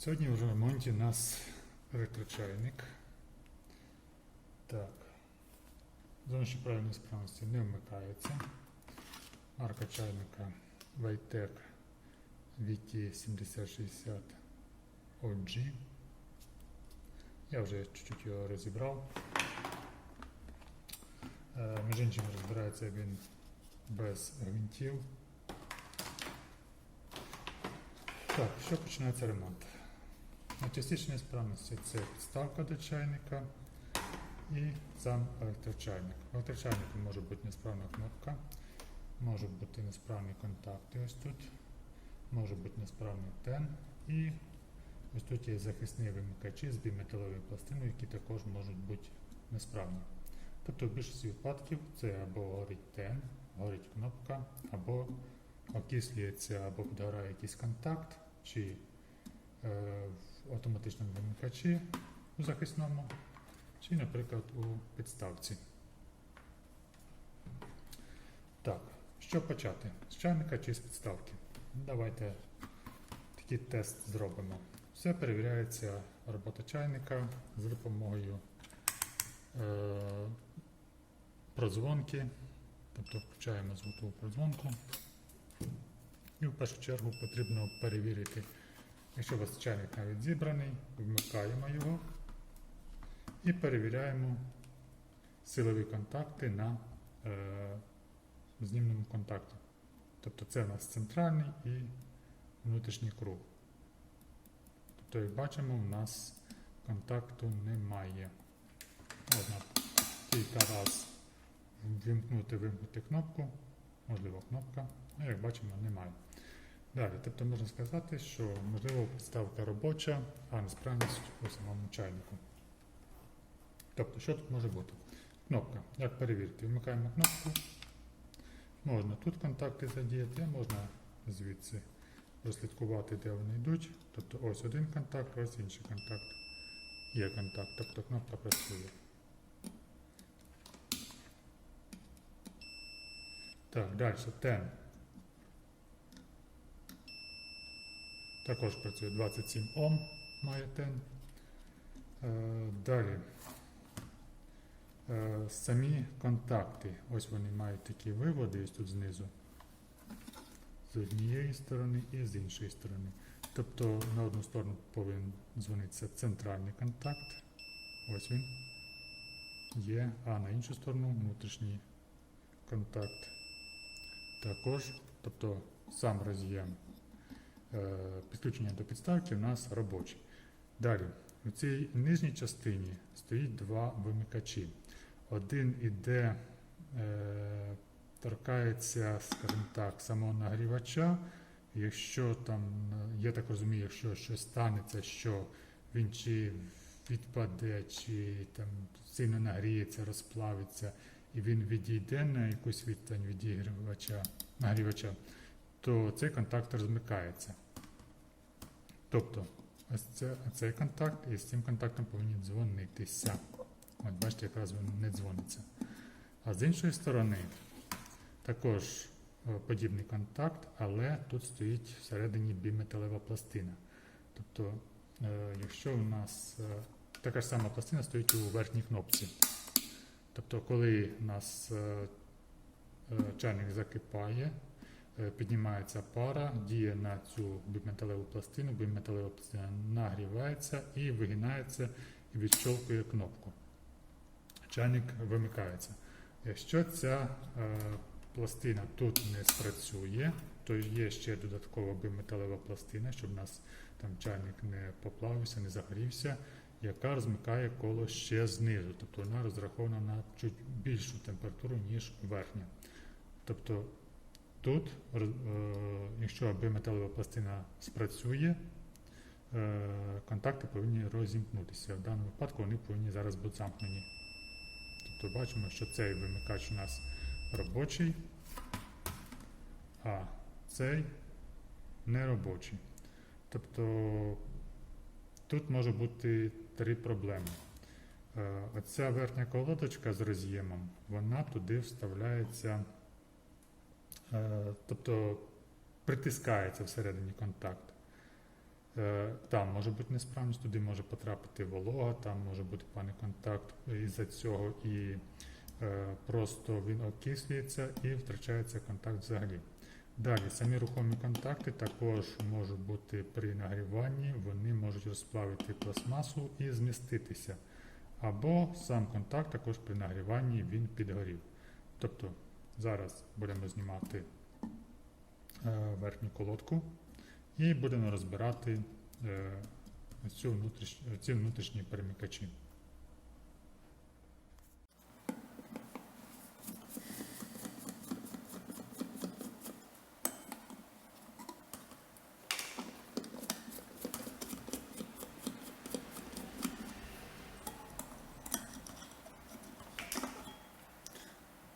Сьогодні в ремонті у нас електрочайник. Так. Зовнішні правильної справності не вмикається. Марка чайника Vitec VT7060 OG. Я вже чуть-чуть його розібрав. Е, Між іншим розбирається він без гвинтів. Так, що починається ремонт? Найчастіше несправності це підставка до чайника і сам електрочайник. В може бути несправна кнопка, може бути несправні контакти ось тут, може бути несправний тен і ось тут є захисні вимикачі з біметаловою пластиною, які також можуть бути несправні. Тобто в більшості випадків це або горить тен, горить кнопка, або окислюється або підгорає якийсь контакт, чи е, в автоматичному вимикачі у захисному, чи, наприклад, у підставці. Так, що почати? З чайника чи з підставки? Давайте такий тест зробимо. Все перевіряється робота чайника за допомогою е, продзвонки, тобто включаємо звукову продзвонку. І в першу чергу потрібно перевірити, якщо у вас чайник навіть зібраний, вмикаємо його і перевіряємо силові контакти на е, знімному контакті. Тобто це у нас центральний і внутрішній круг. Тобто, як бачимо, у нас контакту немає. Можна кілька разів вимкнути, вимкнути кнопку, можливо, кнопка, а як бачимо, немає. Далі, тобто можна сказати, що можливо підставка робоча, а несправність у самому чайнику. Тобто, що тут може бути? Кнопка. Як перевірити? Вмикаємо кнопку. Можна тут контакти задіяти, можна звідси прослідкувати, де вони йдуть. Тобто ось один контакт, ось інший контакт. Є контакт, тобто кнопка працює. Так, далі тен. Також працює 27 Ом, має тен. Е, далі. Е, самі контакти. Ось вони мають такі виводи ось тут знизу. З однієї сторони і з іншої сторони. Тобто на одну сторону повинен дзвонитися центральний контакт. Ось він є, а на іншу сторону внутрішній контакт. Також, тобто сам роз'єм підключення до підставки у нас робочий. Далі, у цій нижній частині стоїть два вимикачі. Один іде, е, торкається, скажімо так, самого нагрівача. Якщо там, е, я так розумію, якщо щось станеться, що він чи відпаде, чи там сильно нагріється, розплавиться, і він відійде на якусь відстань від нагрівача, то цей контакт розмикається. Тобто, ось це, цей контакт і з цим контактом повинні дзвонитися. От бачите, якраз він не дзвониться. А з іншої сторони, також е, подібний контакт, але тут стоїть всередині біметалева пластина. Тобто, е, якщо у нас е, така ж сама пластина стоїть у верхній кнопці. Тобто, коли у нас чайник закипає, піднімається пара, діє на цю біметалеву пластину, біметалева пластина нагрівається і вигинається і відщолкує кнопку. Чайник вимикається. Якщо ця е, пластина тут не спрацює, то є ще додаткова биметалева пластина, щоб у нас там чайник не поплавився, не загорівся, яка розмикає коло ще знизу. Тобто вона розрахована на чуть більшу температуру, ніж верхня. Тобто тут, е, якщо биметалева пластина спрацює, е, контакти повинні розімкнутися. В даному випадку вони повинні зараз бути замкнені. Тобто бачимо, що цей вимикач у нас робочий, а цей не робочий. Тобто тут може бути три проблеми. Е, Оця верхня колодочка з роз'ємом, вона туди вставляється, тобто притискається всередині контакт. Е, Там може бути несправність, туди може потрапити волога, там може бути певний контакт із-за цього і е, просто він окислюється і втрачається контакт взагалі. Далі, самі рухомі контакти також можуть бути при нагріванні, вони можуть розплавити пластмасу і зміститися. Або сам контакт також при нагріванні він підгорів. Тобто зараз будемо знімати е, верхню колодку і будемо розбирати е, ці внутрішні перемикачі.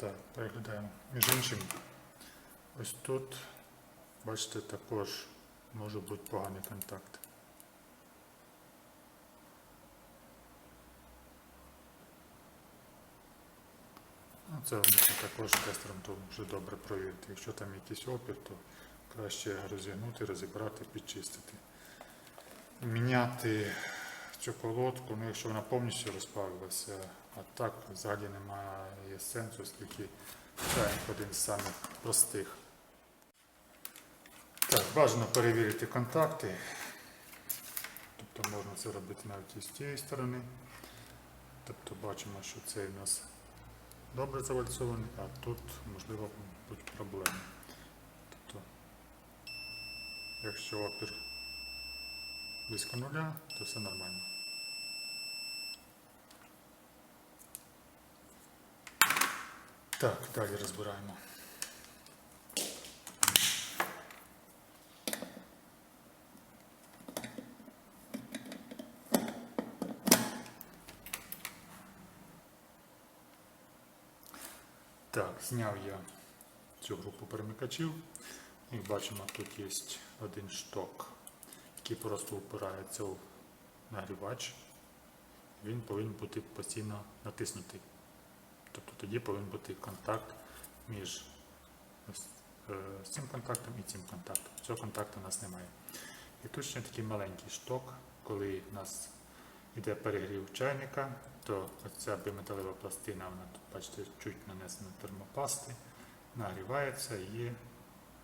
Так, переглядаємо. Між іншим, ось тут, бачите, також може бути поганий контакт. Ну, Це можна також тестером то вже добре провірити. Якщо там якийсь опір, то краще розігнути, розібрати, підчистити. Міняти цю колодку, ну якщо вона повністю розплавилася, а так взагалі немає сенсу, оскільки чайник один з самих простих. Так, бажано перевірити контакти. Тобто можна це робити навіть і з тієї сторони. Тобто бачимо, що цей у нас добре завальцований, а тут можливо будуть проблеми. Тобто, якщо опір близько нуля, то все нормально. Так, далі розбираємо. Так, зняв я цю групу перемикачів. Як бачимо, тут є один шток, який просто упирається в нагрівач. Він повинен бути постійно натиснутий. Тобто тоді повинен бути контакт між е, цим контактом і цим контактом. Цього контакту у нас немає. І тут ще такий маленький шток, коли у нас йде перегрів чайника, то оця биметалева пластина, вона тут, бачите, чуть нанесена термопасти, нагрівається і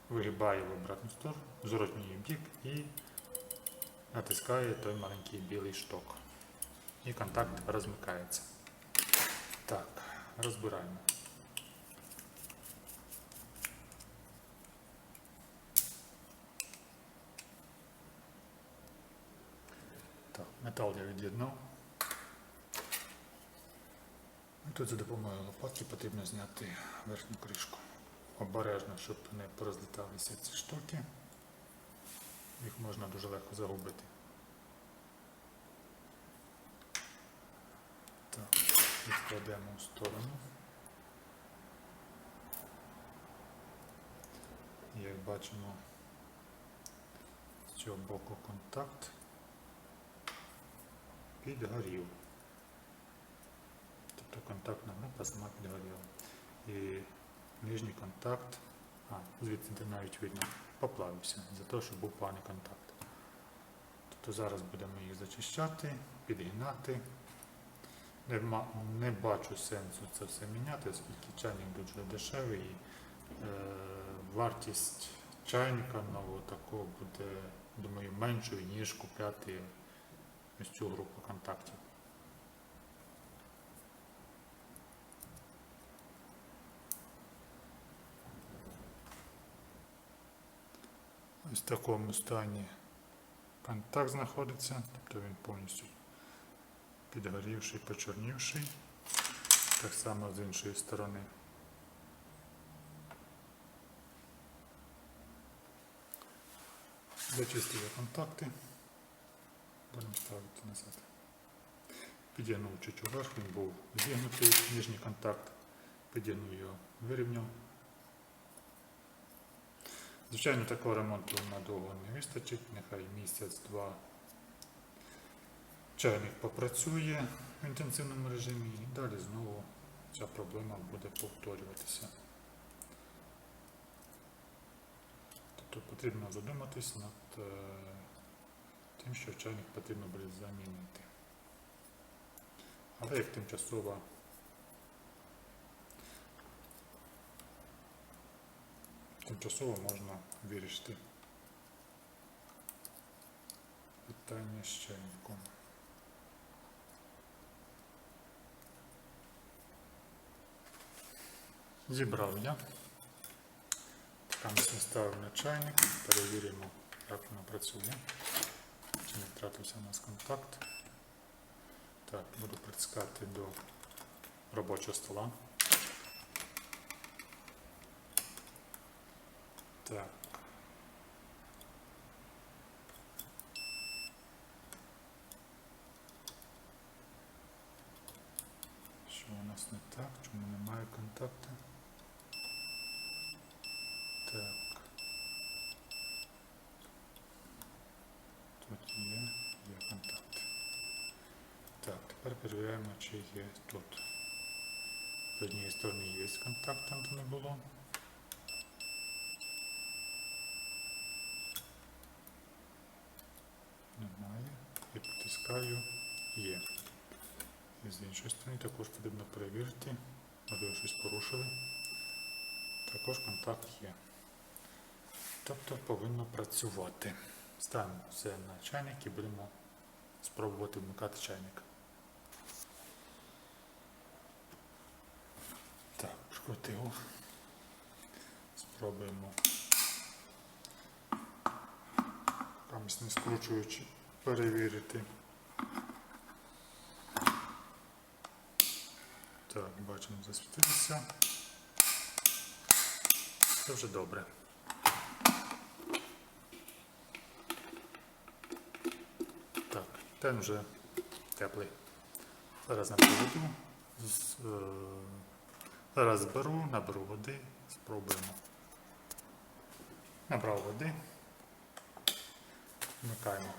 вигибає в обратну сторону, зворотній бік і натискає той маленький білий шток. І контакт розмикається. Так, розбираємо. Так, метал я від'єднав. І Тут за допомогою лопатки потрібно зняти верхню кришку. Обережно, щоб не порозліталися ці штуки. Їх можна дуже легко загубити. Так, відкладемо в сторону. Як бачимо, з цього боку контакт підгорів. Тобто контактна група сама підгоріла. І нижній контакт, а, звідти навіть видно, поплавився за те, що був поганий контакт. Тобто зараз будемо їх зачищати, підгинати. Не, не бачу сенсу це все міняти, оскільки чайник дуже дешевий і е, вартість чайника нового такого буде, думаю, меншою, ніж купляти ось цю групу контактів. В такому стані контакт знаходиться, тобто він повністю підгорівший, почорнівший. Так само з іншої сторони. Зачистили контакти. Будемо ставити назад. Підігнув чуть вверх, він був зігнутий, нижній контакт. Підігнув його, вирівняв. Звичайно, такого ремонту надовго не вистачить, нехай місяць-два чайник попрацює в інтенсивному режимі і далі знову ця проблема буде повторюватися. Тобто потрібно задуматись над е, тим, що чайник потрібно буде замінити. Але як тимчасова тимчасово можна вирішити питання з чайником. Зібрав я. Там ставимо на чайник, перевіримо, як воно працює. Чи не втратився у нас контакт. Так, буду притискати до робочого стола. Так. Що у нас не так? Чому немає контакту? Так. Тут є, є контакт. Так, тепер перевіряємо, чи є тут. З однієї сторони є контакт, там де не було. Немає. І є. І з іншої сторони також потрібно перевірити. Можливо, щось порушили. Також контакт є. Тобто повинно працювати. Ставимо все на чайник і будемо спробувати вмикати чайник. Так, прикрутив. Спробуємо. Камість не скручуючи, перевірити. Так, бачимо, засвітилося. Це вже добре. Так, ten вже теплий. Зараз е, зараз зберу, наберу води, спробуємо. Набрав води. Вмикаємо.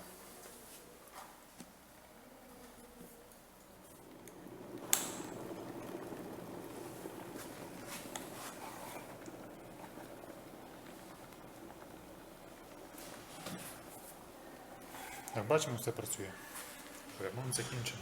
Бачимо, все працює. Ремонт закінчено.